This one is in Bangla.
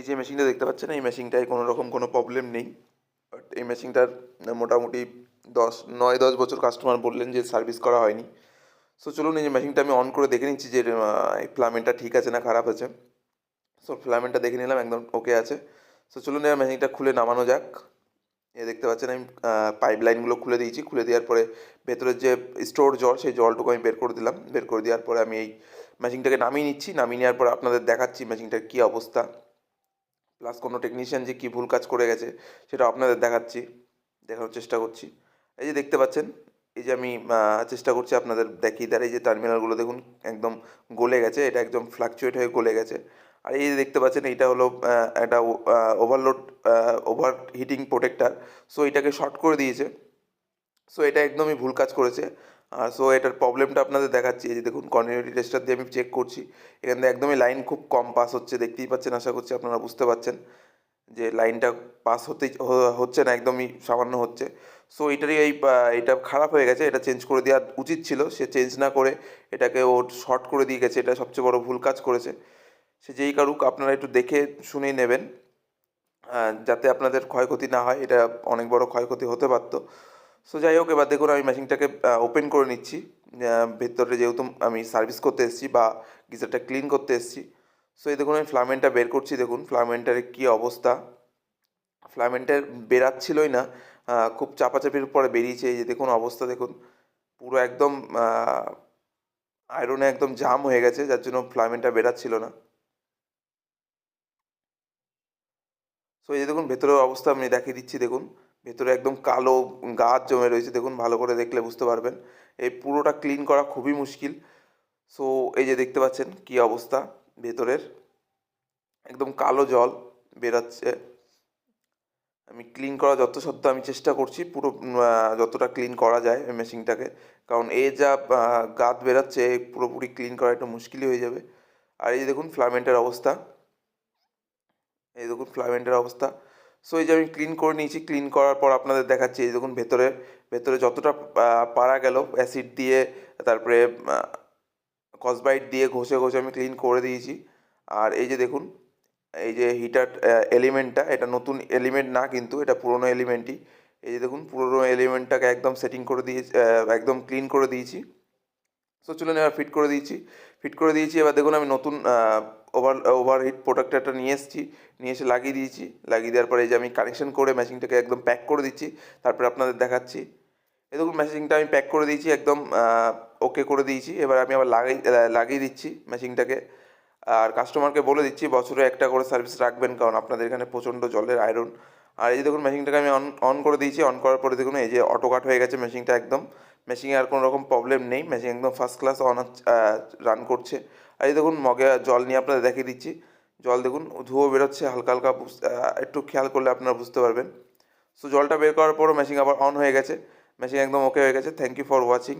এই যে মেশিনটা দেখতে পাচ্ছেন, এই মেশিনটায় কোনো রকম কোনো প্রবলেম নেই। বাট এই মেশিনটার মোটামুটি দশ, নয়, দশ বছর কাস্টমার বললেন যে সার্ভিস করা হয়নি। সো চলুন এই যে মেশিনটা আমি অন করে দেখে নিচ্ছি যে এই ফ্লামেন্টটা ঠিক আছে না খারাপ আছে। সো ফ্লামেন্টটা দেখে নিলাম, একদম ওকে আছে। সো চলুন এবার মেশিনটা খুলে নামানো যাক। এ দেখতে পাচ্ছেন, আমি পাইপ লাইনগুলো খুলে দিয়েছি। খুলে দেওয়ার পরে ভেতরের যে স্টোর জল, সেই জলটুকু আমি বের করে দিলাম। বের করে দেওয়ার পরে আমি এই মেশিনটাকে নামিয়ে নিচ্ছি। নামিয়ে নেওয়ার পরে আপনাদের দেখাচ্ছি মেশিনটার কী অবস্থা। প্লাস কোনো টেকনিশিয়ান যে কী ভুল কাজ করে গেছে, সেটা আপনাদের দেখাচ্ছি, দেখানোর চেষ্টা করছি। এই যে দেখতে পাচ্ছেন, এই যে আমি চেষ্টা করছি আপনাদের দেখিয়ে দেওয়ার, এই যে টার্মিনালগুলো দেখুন, একদম গলে গেছে, এটা একদম ফ্লাকচুয়েট হয়ে গলে গেছে। আর এই যে দেখতে পাচ্ছেন, এইটা হলো একটা overload over heating protector so এটাকে শর্ট করে দিয়েছে। সো এটা একদমই ভুল কাজ করেছে। সো এটার প্রবলেমটা আপনাদের দেখাচ্ছি। এই যে দেখুন কন্টিনিউটি টেস্টার দিয়ে আমি চেক করছি। এখান থেকে একদমই লাইন খুব কম পাস হচ্ছে, দেখতেই পাচ্ছেন, আশা করছি আপনারা বুঝতে পারছেন যে লাইনটা পাস হতে হচ্ছে না, একদমই সামান্য হচ্ছে। সো এটারই এই এটা খারাপ হয়ে গেছে, এটা চেঞ্জ করে দেওয়া উচিত ছিল, সে চেঞ্জ না করে এটাকে ও শর্ট করে দিয়ে গেছে, এটা সবচেয়ে বড় ভুল কাজ করেছে। সে যেই কারুক, আপনারা একটু দেখে শুনেই নেবেন যাতে আপনাদের ক্ষয়ক্ষতি না হয়, এটা অনেক বড় ক্ষয়ক্ষতি হতে পারতো। সো যাই হোক এবার দেখুন, আমি মেশিনটাকে ওপেন করে নিচ্ছি। ভেতরে যেহেতু আমি সার্ভিস করতে এসেছি বা গিজারটা ক্লিন করতে এসেছি। সো এই দেখুন, আমি ফ্লামেন্টটা বের করছি, দেখুন ফ্লামেন্টার কী অবস্থা। ফ্লামেন্টের বেরাচ্ছিলই না। খুব চাপাচাপির পরে বেরিয়েছে। এই যে দেখুন, অবস্থা দেখুন, পুরো একদম আয়রনে একদম জাম হয়ে গেছে, যার জন্য ফ্লামেন্টটা বেরাচ্ছিল না। সো এই যে দেখুন, ভেতরের অবস্থা আমি দেখিয়ে দিচ্ছি, দেখুন। ভেতরে একদম কালো গাছ জমে রয়েছে, দেখুন ভালো করে দেখলে বুঝতে পারবেন। এই পুরোটা ক্লিন করা খুবই মুশকিল। সো এই যে দেখতে পাচ্ছেন কি অবস্থা ভেতরের। একদম কালো জল বেরাচ্ছে। আমি ক্লিন করা যত সত্ত্ব আমি চেষ্টা করছি, পুরো যতটা ক্লিন করা যায় মেশিনটাকে কারণ এ যা গাত বেরাচ্ছে পুরোপুরি ক্লিন করা একটু মুশকিলই হয়ে যাবে। আর এই দেখুন ফ্লামেন্টের অবস্থা। এই দেখুন ফ্লামেন্টের অবস্থা। সো এই যে আমি ক্লিন করে নিয়েছি ক্লিন করার পর আপনাদের দেখাচ্ছি, এই দেখুন ভেতরে ভেতরে যতটা পারা গেল অ্যাসিড দিয়ে, তারপরে কসবাইট দিয়ে ঘষে ঘষে আমি ক্লিন করে দিয়েছি। আর এই যে দেখুন, এই যে হিটার এলিমেন্টটা এটা নতুন এলিমেন্ট না কিন্তু, এটা পুরনো এলিমেন্টই এই যে দেখুন, পুরনো এলিমেন্টটাকে একদম সেটিং করে দিয়ে একদম ক্লিন করে দিয়েছি। সো চলুন এবার ফিট করে দিয়েছি। ফিট করে দিয়েছি, এবার দেখুন আমি নতুন ওভার ওভারহিট প্রোডাক্টারটা নিয়ে এসেছি। নিয়ে এসে লাগিয়ে দিয়েছি। লাগিয়ে দেওয়ার পরে এই যে আমি কানেকশন করে মেশিনটাকে একদম প্যাক করে দিচ্ছি। তারপরে আপনাদের দেখাচ্ছি। এই দেখুন মেশিনটা আমি প্যাক করে দিয়েছি, একদম ওকে করে দিয়েছি। এবার আমি আবার লাগাই, লাগিয়ে দিচ্ছি মেশিনটাকে আর কাস্টমারকে বলে দিচ্ছি, বছরে একটা করে সার্ভিস রাখবেন, কারণ আপনাদের এখানে প্রচণ্ড জলের আয়রন আর এই যে দেখুন মেশিনটাকে আমি অন অন করে দিয়েছি। অন করার পরে দেখুন এই যে অটো কাট হয়ে গেছে মেশিনটা একদম। মেশিনে আর কোনো রকম প্রবলেম নেই। মেশিন একদম ফার্স্ট ক্লাস অন রান করছে। আর এই দেখুন, মগে জল নিয়ে আপনাদের দেখিয়ে দিচ্ছি। জল দেখুন, ধুয়ো বেরোচ্ছে, হালকা হালকা একটু খেয়াল করলে আপনারা বুঝতে পারবেন। সো জলটা বের করার পরও মেশিন আবার অন হয়ে গেছে। মেশিন একদম ওকে হয়ে গেছে। Thank you for watching